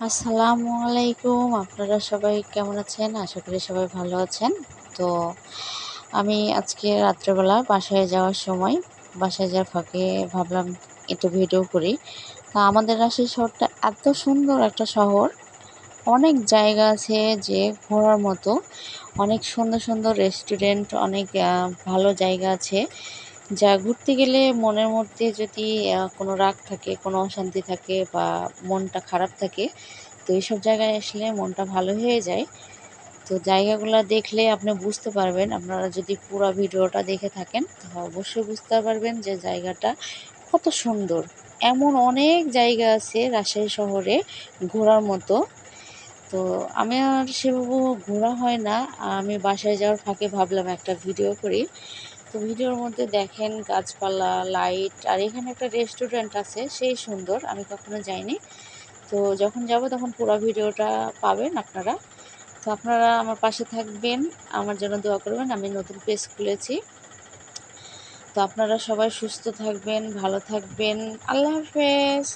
আসসালামু আলাইকুম। আপনারা সবাই কেমন আছেন? আশা করি সবাই ভালো আছেন। তো আমি আজকে রাত্রেবেলা বাসায় যাওয়ার সময়, বাসায় যাওয়ার ফাঁকে ভাবলাম একটু ভিডিও করি। তা আমাদের রাজশাহী শহরটা এত সুন্দর একটা শহর। অনেক জায়গা আছে যে ঘোরার মতো। অনেক সুন্দর সুন্দর রেস্টুরেন্ট অনেক ভালো জায়গা আছে। যা ঘুরতে গেলে মনের মধ্যে যদি কোনো রাগ থাকে, কোনো অশান্তি থাকে বা মনটা খারাপ থাকে, তো এইসব জায়গায় আসলে মনটা ভালো হয়ে যায়। তো জায়গাগুলো দেখলে আপনি বুঝতে পারবেন, আপনারা যদি পুরো ভিডিওটা দেখে থাকেন, তো অবশ্যই বুঝতে পারবেন যে জায়গাটা কত সুন্দর। এমন অনেক জায়গা আছে রাজশাহী শহরে ঘোরার মতো। তো আমি আর সেভাবে ঘোরা হয় না। আমি বাসায় যাওয়ার ফাঁকে ভাবলাম একটা ভিডিও করি। তো ভিডিওর মধ্যে দেখেন গাছপালা লাইট আর এখানে একটা রেস্টুরেন্ট আছে, সেই সুন্দর, আমি কখনো যাইনি। তো যখন যাব তখন পুরো ভিডিওটা পাবেন আপনারা। তো আপনারা আমার পাশে থাকবেন, আমার জন্য দোয়া করবেন, আমি নতুন পেজ খুলেছি। তো আপনারা সবাই সুস্থ থাকবেন, ভালো থাকবেন, আল্লাহ হাফেজ।